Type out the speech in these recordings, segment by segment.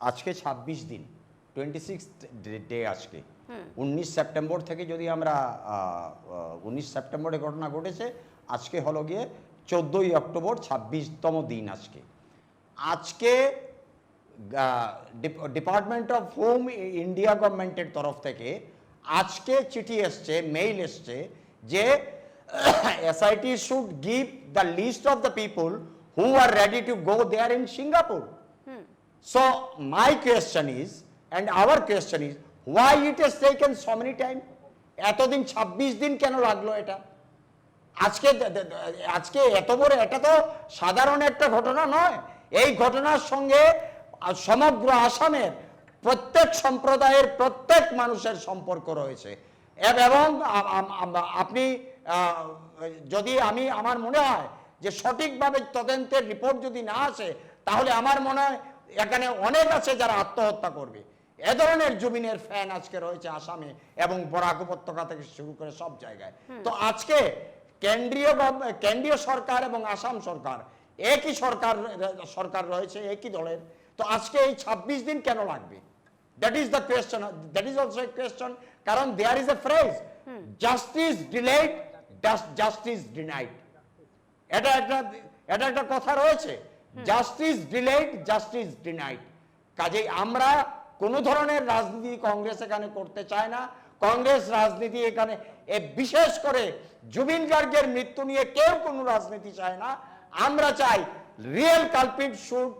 আজকে ২৬ দিন twenty six day আজকে। উনিশ সেপ্টেম্বর থেকে যদি আমরা উনিশ সেপ্টেম্বরে ঘটনা ঘটেছে আজকে হলো গিয়ে চোদ্দোই অক্টোবর ছাব্বিশতম দিন আজকে। আজকে ডিপার্টমেন্ট অফ হোম ইন্ডিয়া গভর্নমেন্টের তরফ থেকে আজকে চিঠি এসছে মেইল এসছে যে SIT should give the list of the people who are ready to go there in Singapore So my question is, and our question is, why it has taken so many time? এতদিন ২৬ দিন কেন লাগল এটা? আজকে আজকে এত বড় এটা তো সাধারণ একটা ঘটনা নয়। এই ঘটনার সঙ্গে সমগ্র আসামের প্রত্যেক সম্প্রদায়ের প্রত্যেক মানুষের সম্পর্ক রয়েছে। এব- আপনি যদি আমি আমার মনে হয় যে সঠিকভাবে তদন্তের রিপোর্ট যদি না আসে তাহলে আমার মনে হয় এখানে অনেক আছে যারা আত্মহত্যা করবে। এ ধরনের জমিনের ফ্যান আজকে রয়েছে আসামে এবং বরাক উপত্যকা থেকে শুরু করে সব জায়গায়। তো আজকে কেন্দ্রীয় কেন্দ্রীয় সরকার এবং আসাম সরকার একই সরকার সরকার রয়েছে একই দলের। তো আজকে এই ২৬ দিন কেন লাগবে? That is the question that is also a question কারণ there is a phrase justice delayed justice denied এটা একটা এটা একটা কথা রয়েছে। জাস্টিস ডিলেড জাস্টিস ডিনাইড কাজেই আমরা কোনো ধরনের রাজনীতি কংগ্রেস এখানে করতে চায় না। কংগ্রেস রাজনীতি এখানে, এ বিশেষ করে জুবিন গার্গের মৃত্যু নিয়ে কেউ কোনো রাজনীতি চায় না। আমরা চাই real culprit should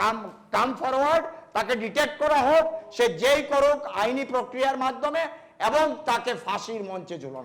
come come forward তাকে ডিটেক্ট করা হোক, সে যেই করুক, আইনি প্রক্রিয়ার মাধ্যমে, এবং তাকে ফাঁসির মঞ্চে ঝুলানো